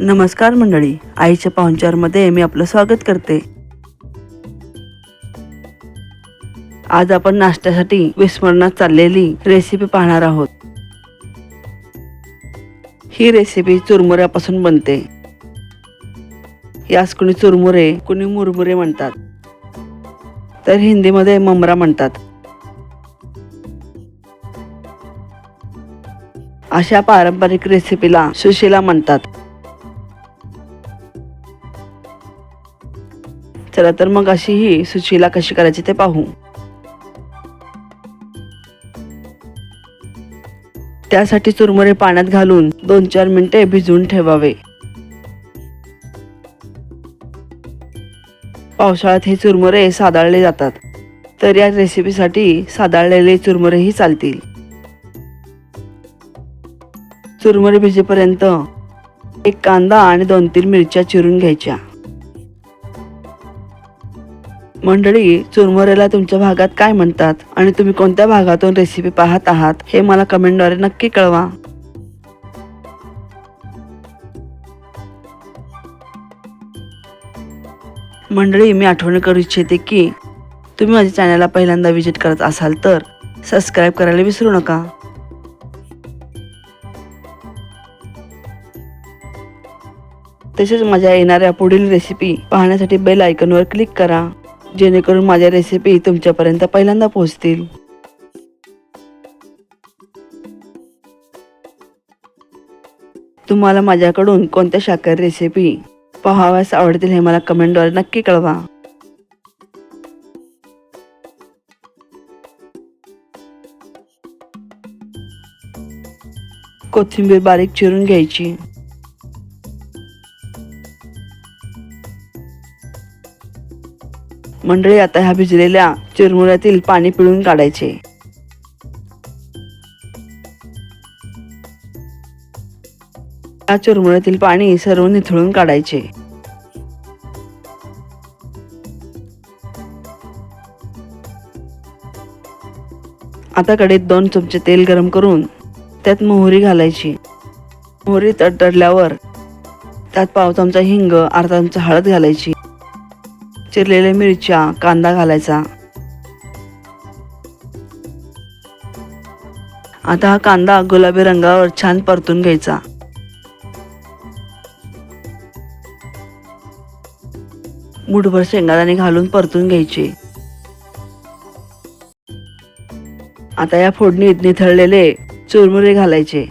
नमस्कार मंडळी. आईच्या पाहुणचारमध्ये मी आपलं स्वागत करते. आज आपण नाश्त्यासाठी विस्मरणात चाललेली रेसिपी पाहणार आहोत. ही रेसिपी चुरमुऱ्यापासून बनते. यास कुणी चुरमुरे कुणी मुरमुरे म्हणतात. तर हिंदीमध्ये ममरा म्हणतात. अशा पारंपरिक रेसिपीला सुशीला म्हणतात. चला तर मग अशी ही सुशीला कशी करायची ते पाहू. त्यासाठी चुरमुरे पाण्यात घालून दोन चार मिनिटे भिजवून ठेवावे. पावसाळ्यात हे चुरमुरे सादाळले जातात तर या रेसिपीसाठी सादाळलेले चुरमुरेही चालतील. चुरमुरे भिजेपर्यंत एक कांदा आणि दोन तीन मिरच्या चिरून घ्यायच्या. मंडळी चुरमुऱ्याला तुमच्या भागात काय म्हणतात आणि तुम्ही कोणत्या भागातून रेसिपी पाहत आहात हे मला कमेंटद्वारे नक्की कळवा. मंडळी मी आठवण करू इच्छिते की तुम्ही माझ्या चॅनलला पहिल्यांदा व्हिजिट करत असाल तर सबस्क्राईब करायला विसरू नका. तसेच माझ्या येणाऱ्या पुढील रेसिपी पाहण्यासाठी बेल आयकॉनवर क्लिक करा. जेणेकरून माझ्या रेसिपी तुमच्यापर्यंत पहिल्यांदा पोहोचतील. तुम्हाला माझ्याकडून कोणत्या शाकाहारी रेसिपी पाहाव्यास आवडतील हे मला कमेंटद्वारे नक्की कळवा. कोथिंबीर बारीक चिरून घ्यायची. मंडळी आता ह्या भिजलेल्या चिरमुऱ्यातील पाणी पिळून काढायचे. या चिरमुऱ्यातील पाणी सर्व निथळून काढायचे. आता कडेत दोन चमचे तेल गरम करून त्यात मोहरी घालायची. मोहरी तडतडल्यावर त्यात पाव चमचा हिंग अर्धा चमचा हळद घालायची. चिरलेल्या मिरच्या कांदा घालायचा. आता हा कांदा गुलाबी रंगावर छान परतून घ्यायचा. मुठभर शेंगादाणे घालून परतून घ्यायचे. आता या फोडणीत निथळलेले चुरमुरे घालायचे.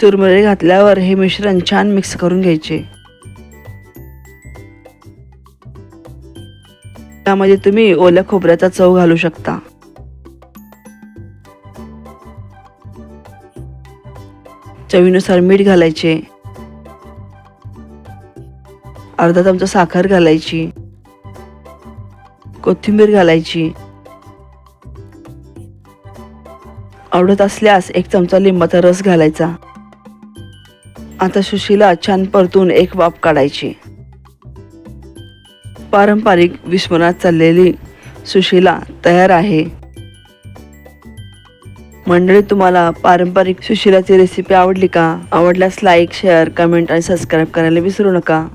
चुरमुरे घातल्यावर हे मिश्रण छान मिक्स करून घ्यायचे. त्यामध्ये तुम्ही ओल्या खोबऱ्याचा चव घालू शकता. चवीनुसार मीठ घालायचे. अर्धा चमचा साखर घालायची. कोथिंबीर घालायची. आवडत असल्यास एक चमचा लिंबाचा रस घालायचा. आता सुशीला छान परतून एक वाफ काढायची. पारंपरिक विस्मरणात चाललेली सुशीला तयार आहे. मंडळी तुम्हाला पारंपरिक सुशिलाची रेसिपी आवडली का? आवडल्यास लाईक शेअर कमेंट आणि सबस्क्राईब करायला विसरू नका.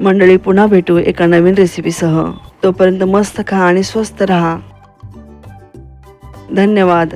मंडळी पुन्हा भेटू एका नवीन रेसिपीसह तोपर्यंत मस्त खा आणि स्वस्त रहा. धन्यवाद.